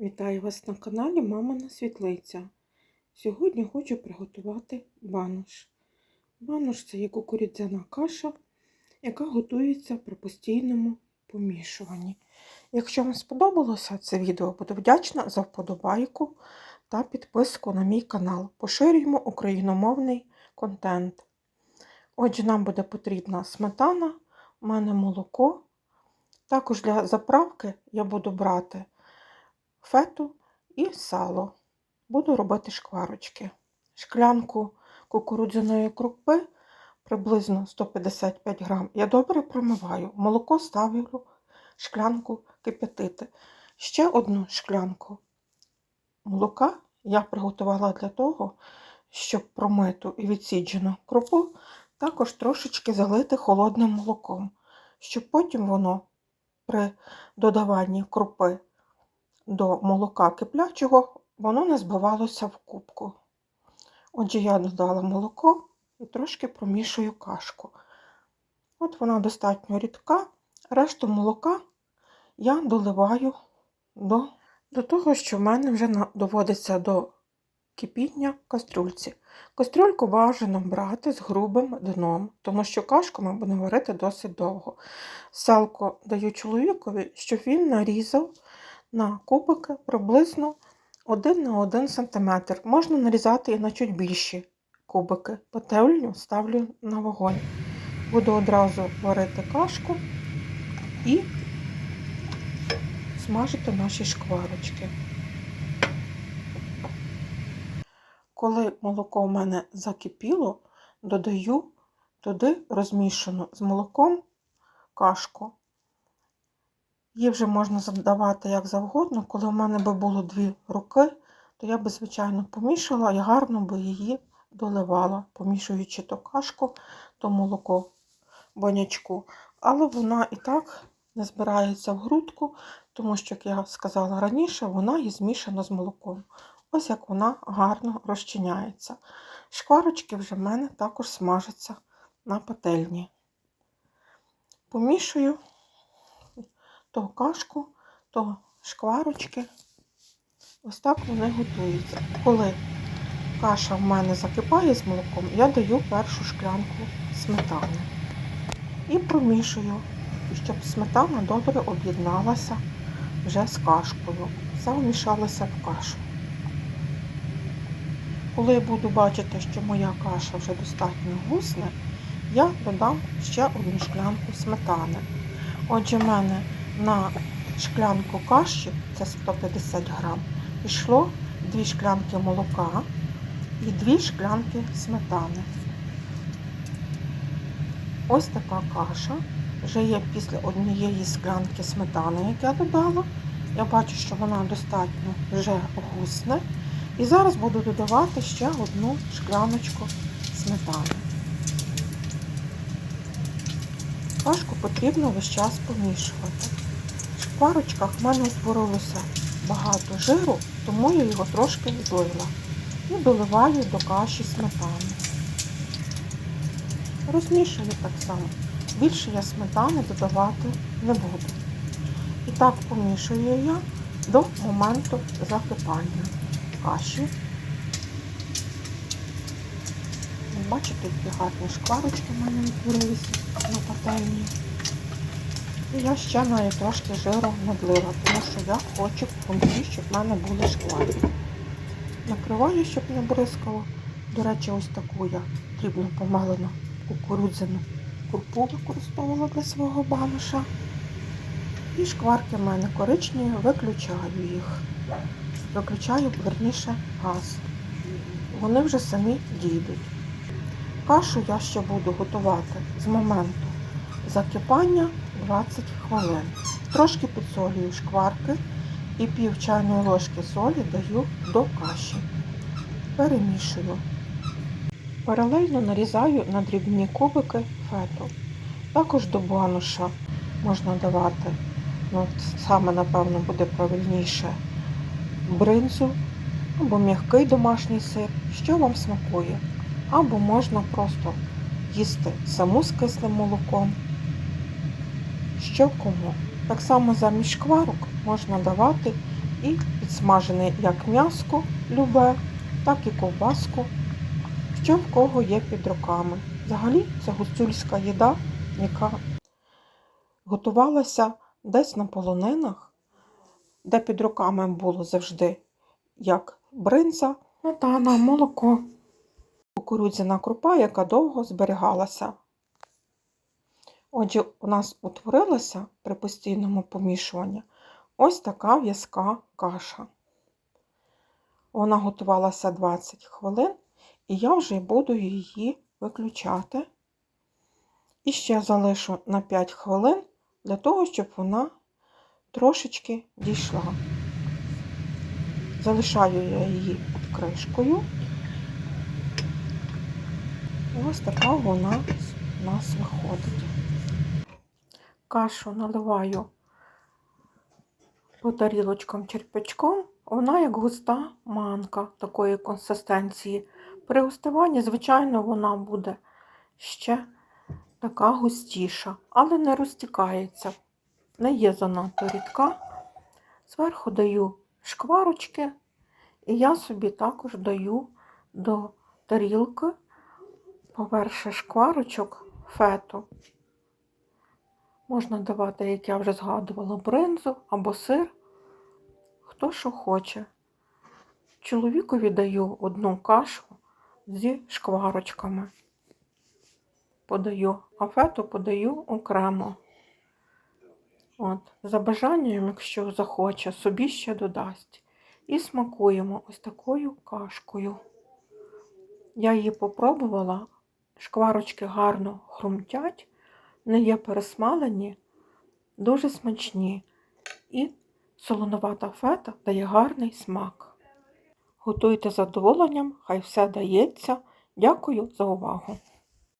Вітаю вас на каналі Мамина Світлиця. Сьогодні хочу приготувати банош. Банош це є кукурудзяна каша, яка готується при постійному помішуванні. Якщо вам сподобалося це відео, буду вдячна за вподобайку та підписку на мій канал. Поширюємо україномовний контент. Отже, нам буде потрібна сметана, у мене молоко. Також для заправки я буду брати фету і сало. Буду робити шкварочки. Шклянку кукурудзяної крупи приблизно 155 грам. Я добре промиваю. Молоко ставлю шклянку кип'ятити. Ще одну шклянку молока я приготувала для того, щоб промиту і відсіджену крупу також трошечки залити холодним молоком, щоб потім воно при додаванні крупи до молока киплячого, воно не збивалося в кубку. Отже, я додала молоко і трошки промішую кашку. От вона достатньо рідка, решту молока я доливаю до, до того, що в мене вже доводиться до кипіння кастрюльці. Кастрюльку бажано брати з грубим дном, тому що кашку ми будемо варити досить довго. Салко даю чоловікові, щоб він нарізав на кубики приблизно 1 на 1 см. Можна нарізати і на чуть більші кубики. Пательню ставлю на вогонь. Буду одразу варити кашку і смажити наші шкварочки. Коли молоко в мене закипіло, додаю туди розмішану з молоком кашку. Її вже можна задавати як завгодно. Коли в мене би було дві руки, то я би, звичайно, помішала і гарно би її доливала, помішуючи то кашку, то молоко банячку. Але вона і так не збирається в грудку, тому що, як я сказала раніше, вона є змішана з молоком. Ось як вона гарно розчиняється. Шкварочки вже в мене також смажаться на пательні. Помішую то кашку, то шкварочки. Ось так вони готуються. Коли каша в мене закипає з молоком, я даю першу шклянку сметани і промішую, щоб сметана добре об'єдналася вже з кашкою. Все вмішалося в кашу. Коли я буду бачити, що моя каша вже достатньо гусне, я додам ще одну шклянку сметани. Отже, в мене на шклянку каші, це 150 грам, пішло 2 шклянки молока і 2 шклянки сметани. Ось така каша. Вже є після однієї склянки сметани, яку я додала. Я бачу, що вона достатньо вже гусне. І зараз буду додавати ще одну шкляночку сметани. Кашку потрібно весь час помішувати. В шкварочках в мене утворилося багато жиру, тому я його трошки відлила. І доливаю до каші сметани. Розмішую так само. Більше я сметани додавати не буду. І так помішую я до моменту закипання каші. Бачите, які гарні шкварочки в мене відтворилися на пательні. І я ще навіть трошки жиру надлила, тому що я хочу в кінці, щоб в мене були шкварки. Накриваю, щоб не бризкало. До речі, ось таку я дрібно помалену кукурудзяну крупу використовувала для свого баноша. І шкварки в мене коричневі, виключаю їх. Виключаю, верніше, газ. Вони вже самі дійдуть. Кашу я ще буду готувати з моменту закипання 20 хвилин. Трошки підсолюю шкварки і пів чайної ложки солі даю до каші. Перемішую. Паралельно нарізаю на дрібні кубики фету. Також до бануша можна давати, ну, саме, напевно, буде правильніше бринзу або м'який домашній сир, що вам смакує. Або можна просто їсти саму з кислим молоком. Що кому. Так само замість шкварок можна давати і підсмажене як м'яско любе, так і ковбаску, що в кого є під руками. Взагалі це гуцульська їда, яка готувалася десь на полонинах, де під руками було завжди як бринза, сметана, молоко, кукурудзяна крупа, яка довго зберігалася. Отже, у нас утворилася при постійному помішуванні ось така в'язка каша. Вона готувалася 20 хвилин, і я вже буду її виключати. І ще залишу на 5 хвилин для того, щоб вона трошечки дійшла. Залишаю я її під кришкою. Ось така вона у нас виходить. Кашу наливаю по тарілочкам черпачком. Вона як густа манка такої консистенції. При густуванні, звичайно, вона буде ще така густіша, але не розтікається, не є занадто рідка. Зверху даю шкварочки, і я собі також даю до тарілки поверх шкварочок фету. Можна давати, як я вже згадувала, бринзу або сир, хто що хоче. Чоловікові даю одну кашу зі шкварочками. Подаю, а фету подаю окремо. От, за бажанням, якщо захоче, собі ще додасть. І смакуємо ось такою кашкою. Я її попробувала, шкварочки гарно хрумтять, не є пересмалені, дуже смачні. І солоновата фета дає гарний смак. Готуйте з задоволенням, хай все дається. Дякую за увагу!